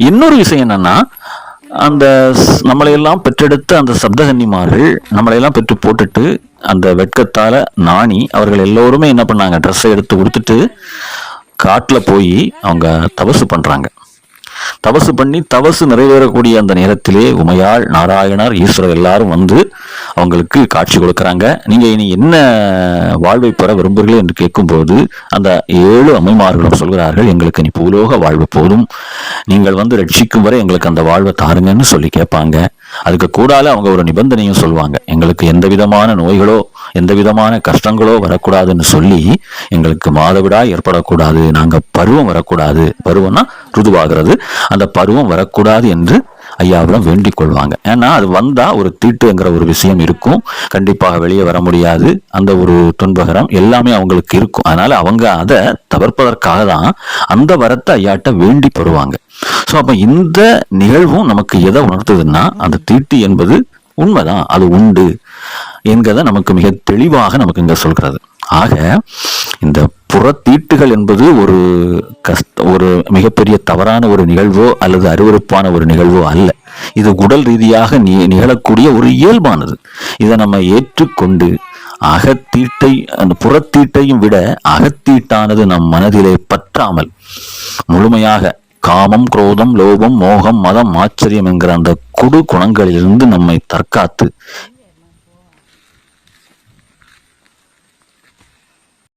இன்னொரு விஷயம் என்னன்னா அந்த ஸ்- நம்மளையெல்லாம் பெற்றெடுத்த அந்த சப்தகன்னிமார்கள் நம்மளையெல்லாம் பெற்று போட்டுட்டு அந்த வெட்கத்தால நாணி அவர்கள் எல்லோருமே என்ன பண்ணாங்க? ட்ரெஸ்ஸை எடுத்து கொடுத்துட்டு காட்டில் போய் அவங்க தபசு பண்ணுறாங்க தவசு பண்ணி தவசு நிறைவேறக்கூடிய அந்த நேரத்திலே உமையாள் நாராயணர் ஈஸ்வரர் எல்லாரும் வந்து அவங்களுக்கு காட்சி கொடுக்குறாங்க. நீங்கள் இனி என்ன வாழ்வை பெற விரும்புகிறீர்கள் என்று கேட்கும்போது அந்த ஏழு அம்மைமார்களும் சொல்கிறார்கள் எங்களுக்கு இனி பூலோக வாழ்வு போதும். நீங்கள் வந்து ரட்சிக்கும் வரை எங்களுக்கு அந்த வாழ்வை தாருங்கன்னு சொல்லி கேட்பாங்க. அதுக்கு கூடால அவங்க ஒரு நிபந்தனையும் சொல்லுவாங்க எங்களுக்கு எந்த விதமான நோய்களோ எந்த விதமான கஷ்டங்களோ வரக்கூடாதுன்னு சொல்லி எங்களுக்கு மாதவிடா ஏற்படக்கூடாது நாங்கள் பருவம் வரக்கூடாது. பருவம்னா ருதுவாகிறது. அந்த பருவம் வரக்கூடாது என்று ஐயாவிடம் வேண்டிக் கொள்வாங்க. ஏன்னா அது வந்தா ஒரு தீட்டுங்கிற ஒரு விஷயம் இருக்கும். கண்டிப்பாக வெளியே வர முடியாது. அந்த ஒரு துன்பகரம் எல்லாமே அவங்களுக்கு இருக்கும். அதனால அவங்க அதை தவிர்ப்பதற்காக தான் அந்த வரத்தை ஐயாட்ட வேண்டி பெறுவாங்க ஸோ அப்போ இந்த நிகழ்வும் நமக்கு எதை உணர்த்துதுன்னா அந்த தீட்டு என்பது உண்மைதான். அது உண்டு என்கிறத நமக்கு மிக தெளிவாக நமக்கு இங்கே சொல்கிறது. ஆக இந்த புறத்தீட்டுகள் என்பது ஒரு கஷ்ட ஒரு மிகப்பெரிய தவறான ஒரு நிகழ்வோ அல்லது அருவருப்பான ஒரு நிகழ்வோ அல்ல. இது உடல் ரீதியாக நி- நிகழக்கூடிய ஒரு இயல்பானது. இதை நம்ம ஏற்றுக்கொண்டு அகத்தீட்டை அந்த புறத்தீட்டையும் விட அகத்தீட்டானது நம் மனதிலே பற்றாமல் முழுமையாக காமம் குரோதம் லோபம் மோகம் மதம் ஆச்சரியம் என்கிற அந்த குடு குணங்களிலிருந்து நம்மை தற்காத்து